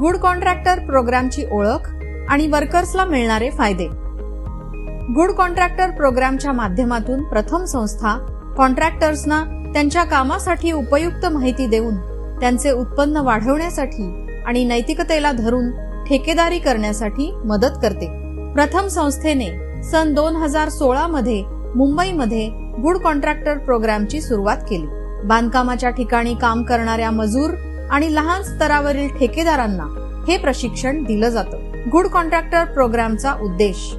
Good contractor प्रोग्रामची ओळख आणि वर्कर्सला मिळणारे फायदे. गुड कॉन्ट्रॅक्टर प्रोग्रामच्या माध्यमातून प्रथम संस्था कॉन्ट्रॅक्टर्सना त्यांच्या कामासाठी उपयुक्त माहिती देऊन त्यांचे उत्पन्न वाढवण्यासाठी आणि नैतिकतेला धरून ठेकेदारी करण्यासाठी मदत करते. प्रथम संस्थेने सन दोन हजार सोळा मध्ये मुंबईमध्ये गुड कॉन्ट्रॅक्टर प्रोग्रामची सुरुवात केली. बांधकामाच्या ठिकाणी काम करणाऱ्या मजूर आणि लहान स्तरावरील ठेकेदारांना हे प्रशिक्षण दिलं जातं. गुड कॉन्ट्रॅक्टर प्रोग्रामचा उद्देश.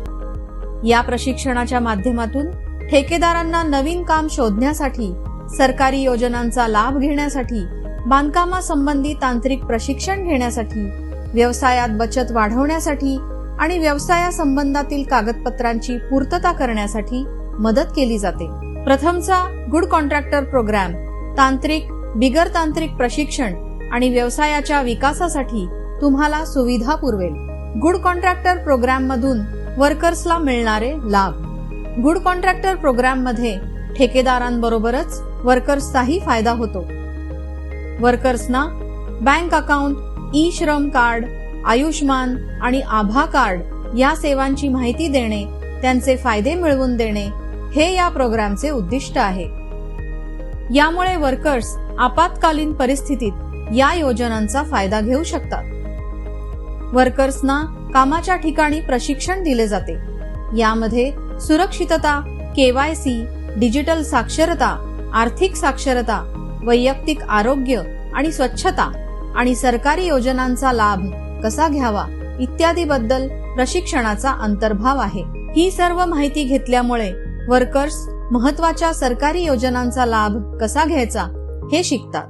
या प्रशिक्षणाच्या माध्यमातून ठेकेदारांना नवीन काम शोधण्यासाठी सरकारी योजनांचा लाभ घेण्यासाठी बांधकामासंबंधी तांत्रिक प्रशिक्षण घेण्यासाठी व्यवसायात बचत वाढवण्यासाठी आणि व्यवसायासंबंधातील कागदपत्रांची पूर्तता करण्यासाठी मदत केली जाते. प्रथमचा गुड कॉन्ट्रॅक्टर प्रोग्राम तांत्रिक बिगर तांत्रिक प्रशिक्षण आणि व्यवसायाच्या विकासासाठी तुम्हाला सुविधा पुरवेल. गुड कॉन्ट्रॅक्टर प्रोग्राम मधून वर्कर्सला मिळणारे लाभ. गुड कॉन्ट्रॅक्टर प्रोग्राममध्ये ठेकेदारांबरोबरच वर्कर्सचाही फायदा होतो. वर्कर्सना bank account e Shram card Ayushman आणि आभा कार्ड या सेवांची माहिती देणे त्यांचे फायदे मिळवून देणे हे या प्रोग्रामचे उद्दिष्ट आहे. यामुळे वर्कर्स आपत्कालीन परिस्थितीत या योजनांचा फायदा घेऊ शकतात. वर्कर्सना कामाच्या ठिकाणी प्रशिक्षण दिले जाते. यामध्ये सुरक्षितता केवायसी डिजिटल साक्षरता आर्थिक साक्षरता वैयक्तिक आरोग्य आणि स्वच्छता आणि सरकारी योजनांचा लाभ कसा घ्यावा इत्यादी बद्दल प्रशिक्षणाचा अंतर्भाव आहे. ही सर्व माहिती घेतल्यामुळे वर्कर्स महत्त्वाच्या सरकारी योजनांचा लाभ कसा घ्यायचा हे शिकतात.